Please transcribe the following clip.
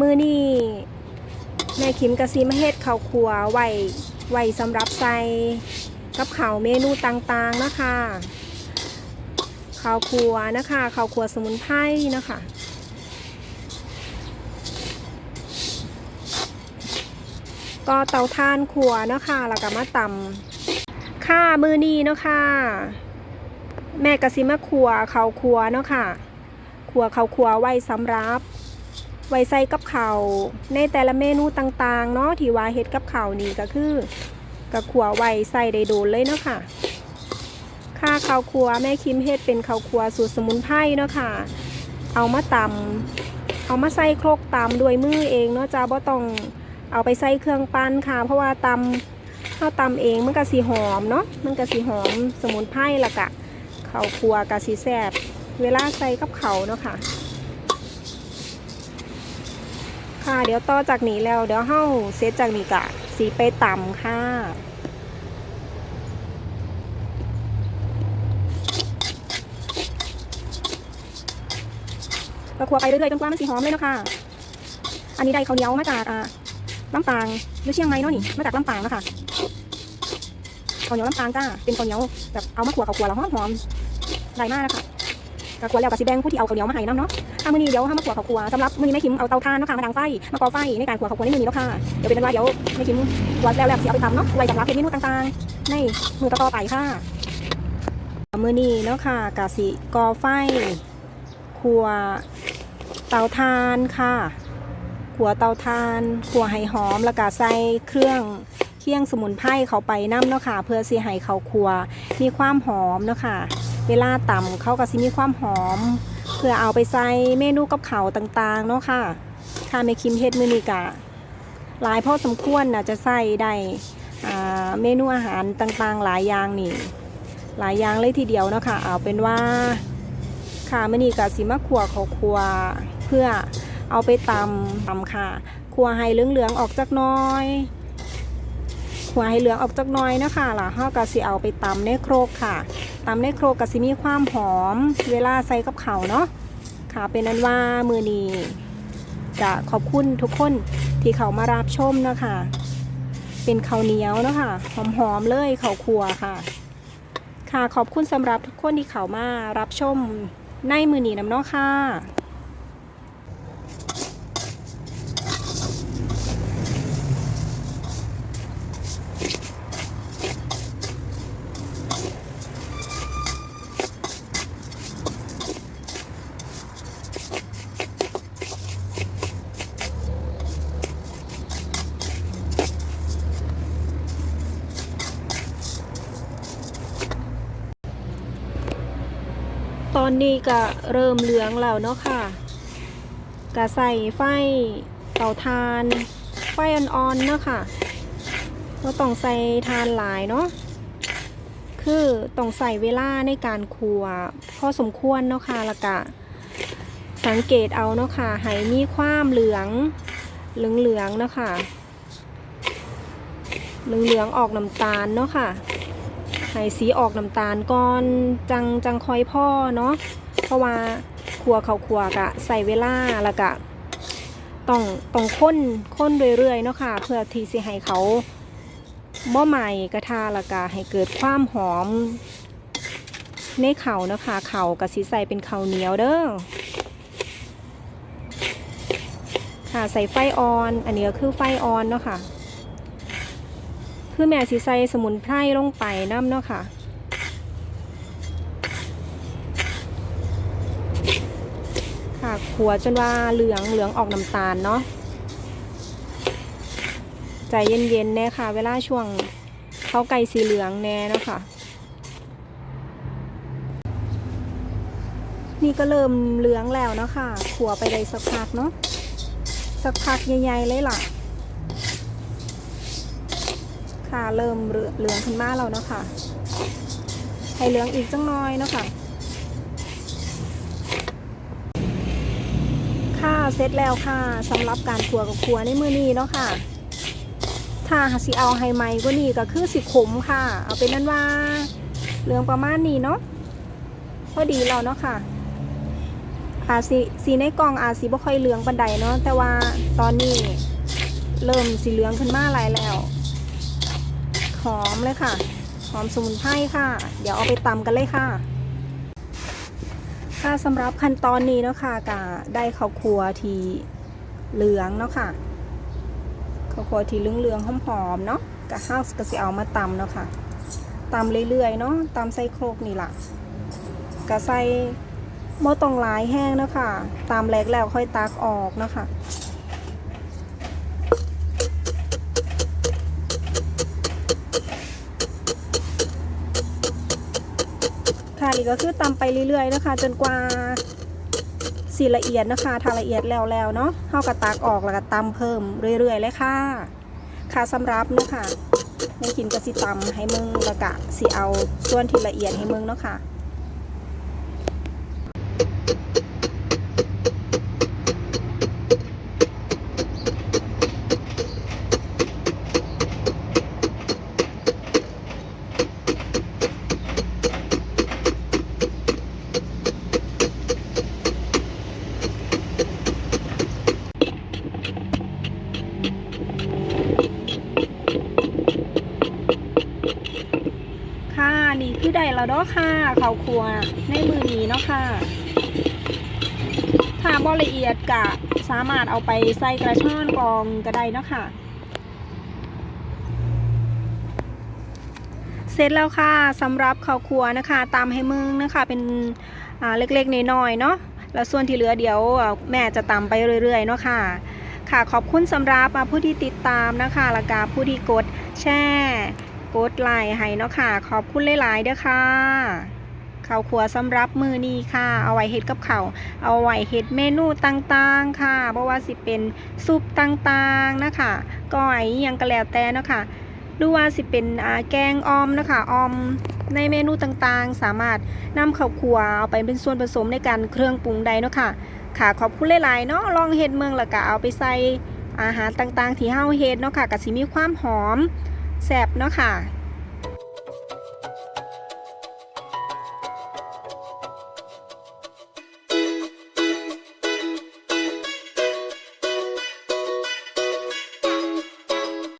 มือนี่แม่คิมกะซีมาเฮ็ดข้าวครัวไว้ไว้สำหรับใส่กับข้าวเมนูต่างๆนะคะข้าวครัวนะคะข้าวครัวสมุนไพรนะคะก็เตาถ่านขัวนะคะแล้วก็มาตำข้ามือนี้เนาะค่ะแม่กะสิมาขัวเขาวขัวเนาะค่ะขัวเขาวขัวไว้สำหรับ ไว้ใส่กับเขาวในแต่ละเมนูต่างๆเนาะที่ว่าเฮ็ดกับเขาวนี่ก็คือกับขัวไว้ใส่ได้โดนเลยเนาะค่ะค่าข้าวขัวแม่คิมเฮ็ดเป็นข้าวขัวสูตรสมุนไพรเนาะค่ะ เอามาตำเอามาใส่โครกตำด้วยมือเองเนาะจ้าบ่ต้องเอาไปใส่เครื่องปั้นค่ะ เพราะว่าตำข้าวตำเองมันก็สีหอมเนาะมันก็สีหอมสมุนไพรละกะข้าวครัวกะสีแซบเวลาใส่กับเขาวเนาะค่ะ ค่ะ เดี๋ยวต่อจากนี้แล้ว เดี๋ยวเฮาเซตจากนี้กะสีไปต่ำค่ะก็ครัวไปเรื่อยๆจนกว่ามันสีหอมเลยเนาะค่ะ อันนี้ได้ข้าวเหนียวมาจากอ่าลำปางหรือเชียงใหม่เนาะนี่ มาจากลำปางนะคะข้าวเหนียวลำปางจ้า เป็นข้าวเหนียวแบบเอามาขัวข้าวขัวแล้วหอมหอมๆได้มากนะคะ กะขัวแล้วกับสีแดงผู้ที่เอาข้าวเหนียวมาให้น้ำเนาะถ้ามื้อนี้เดี๋ยวห้ามาขัวข้าวขัวสำหรับมื้อนี้แม่คิมเอาเตาถ่านเนาะค่ะมาดังไฟมาก่อไฟในการขัวข้าวขัวในมื้อนี้เนาะค่ะเดี๋ยวเป็นว่าเดี๋ยวแม่คิมขัวแล้วแล้วสิเอาไปทำเนาะไว้สำหรับเป็นเมนูต่างๆ ในมือต่อๆไปค่ะมื้อนี้เนาะค่ะกะสิก่อไฟขัวเตาถ่านค่ะขัวเตาถ่านขัวให้หอมแล้วก็ใส่เครื่องเคี่ยงสมุนไพรเข้าไปน้ำเนาะค่ะเพื่อสิให้เขาครัวมีความหอมเนาะค่ะ เวลาตำเขาก็สิมีความหอม เพื่อเอาไปใส่เมนูกับเขาวต่างๆเนาะค่ะค่ะแม่คิมเฮ็ดมือนีกะหลายพอสมควรนะจะใส่ได้เมนูอาหารต่างๆ หลายอย่างนี่ หลายอย่างเลยทีเดียวเนาะค่ะเอาเป็นว่าค่ะมือนีก็สิมาขัวเขาวครัวเพื่อเอาไปตำตำค่ะคั่วให้เหลืองๆออกจากน้อย คั่วให้เหลืองออกจากน้อยนะคะล่ะเฮาก็สิเอาไปตำในโครกค่ะตำในโครกก็สิมีความหอม เวลาใส่กับเขาเนาะค่ะเป็นนั้นว่ามือนี้จะขอบคุณทุกคนที่เขามารับชมเนาะคะ เป็นข้าวเหนียวเนาะค่ะหอมๆเลยข้าวคั่วค่ะ ค่ะขอบคุณสำหรับทุกคนที่เขามารับชมในมือนี้น้ำเนาะค่ะ อนนี้ก็เริ่มเหลืองแล้วเนาะค่ะก็ใส่ไฟเตาถ่านไฟอ่อนๆเนาะค่ะก็ต้องใส่ทานหลายเนาะคือต้องใส่เวลาในการคั่วพอสมควรเนาะค่ะล้วก็สังเกตเอาเนาะค่ะให้มีความเหลืองเหลืองๆเนาะค่ะเหลืองๆออกน้ำตาลเนาะค่ะ ให้สีออกน้ำตาลก่อนจังจังคอยพ่อเนาะเพราะว่าขัวเขาขัวกะใส่เวลาแล้วกะต้องต้องค้นค้นเรื่อยๆเนาะค่ะ เพื่อที่สิให้เขาบ่ใหม่กระทาล้วกะให้เกิดความหอมในเข่านะคะเข่ากะสิใส่เป็นเข่าเหนียวเด้อค่ะใส่ไฟออน อันนี้ก็คือไฟออนเนาะค่ะ คือแม่สิใส่สมุนไพรลงไปน้ำเนาะค่ะ ค่ะขัวจนว่าเหลืองเหลืองออกน้ำตาลเนาะใจเย็นๆแน่ค่ะ เวลาช่วงเขาไก่สีเหลืองแน่เนาะค่ะ นี่ก็เริ่มเหลืองแล้วเนาะค่ะขัวไปได้สักพักเนาะสักพักใหญ่ๆเลยล่ะ ค่ะเริ่มเหลืองขึ้นมาแล้วเนาะค่ะให้เหลืองอีกจังน้อยเนาะค่ะ ค่ะเสร็จแล้วค่ะสำหรับการขัวกับขัวในมือนี้เนาะค่ะ ถ้าสิเอาไฮไมก็นี่ก็คือสิขมค่ะ เอาเป็นนั้นว่าเหลืองประมาณนี้เนาะพอดีแล้วเนาะค่ะอาสีสีในกล่องอาสีบ่ค่อยเหลืองปานใดเนาะแต่ว่าตอนนี้เริ่มสีเหลืองขึ้นมาหลายแล้ว หอมเลยค่ะ หอมสมุนไพรค่ะ เดี๋ยวเอาไปตำกันเลยค่ะ ค่ะสำหรับขั้นตอนนี้เนาะค่ะกะได้ข้าวครัวทีเหลืองเนาะค่ะข้าวครัวทีเหลืองๆหอมๆเนาะกะห้าวก็สิเอามาตำเนาะค่ะตำเรื่อยๆเนาะตำใส่โครกนี่ล่ะกะใส่โมตองหลายแห้งเนาะค่ะตำแรกแล้วค่อยตักออกเนาะค่ะ ค่ะนี่ก็คือตำไปเรื่อยๆนะคะ จนกว่าสีละเอียดนะคะทาละเอียดแล้วแล้วเนาะเท่ากระตากออกแล้วก็ตำเพิ่มเรื่อยๆเลยค่ะ ค่ะสำหรับนะคะในกินก็สิตำให้มึงแล้วก็สิเอาส่วนที่ละเอียดให้มึงเนาะค่ะ นี่คือได้แล้วเนาะค่ะเขาวครัวในมือนี้เนาะค่ะ ถ้าบ่ละเอียดกะสามารถเอาไปใส่กระช่อนกรองก็ได้เนาะค่ะ เสร็จแล้วค่ะสำหรับข้าวครัวนะคะ ตามให้มึงนะคะเป็นอ่าเล็กๆน้อยๆเนาะแล้วส่วนที่เหลือเดี๋ยวแม่จะตำไปเรื่อยๆเนาะค่ะค่ะขอบคุณสำหรับผู้ที่ติดตามนะคะแล้วก็ผู้ที่กดแชร์ กดไลค์ให้เนาะค่ะ ขอบคุณหลายๆเด้อค่ะข้าวครัวสำหรับมือนี้ค่ะ เอาไว้เฮ็ดกับข้าวเอาไว้เฮ็ดเมนูต่างๆค่ะเพราะว่าสิเป็นซุปต่างๆนะคะก้อยยังก็แล้วแต่เนาะค่ะหรือว่าสิเป็นแกงออมนะคะออมในเมนูต่างๆ สามารถนำข้าวคั่วเอาไปเป็นส่วนผสมในการเครื่องปรุงใดเนาะค่ะค่ะขอบคุณหลายๆเนาะลองเฮ็ดเมืองแล้วก็เอาไปใส่อาหารต่างๆ ที่เฮาเฮ็ดเนาะค่ะก็สิมีความหอม แสบเนาะค่ะ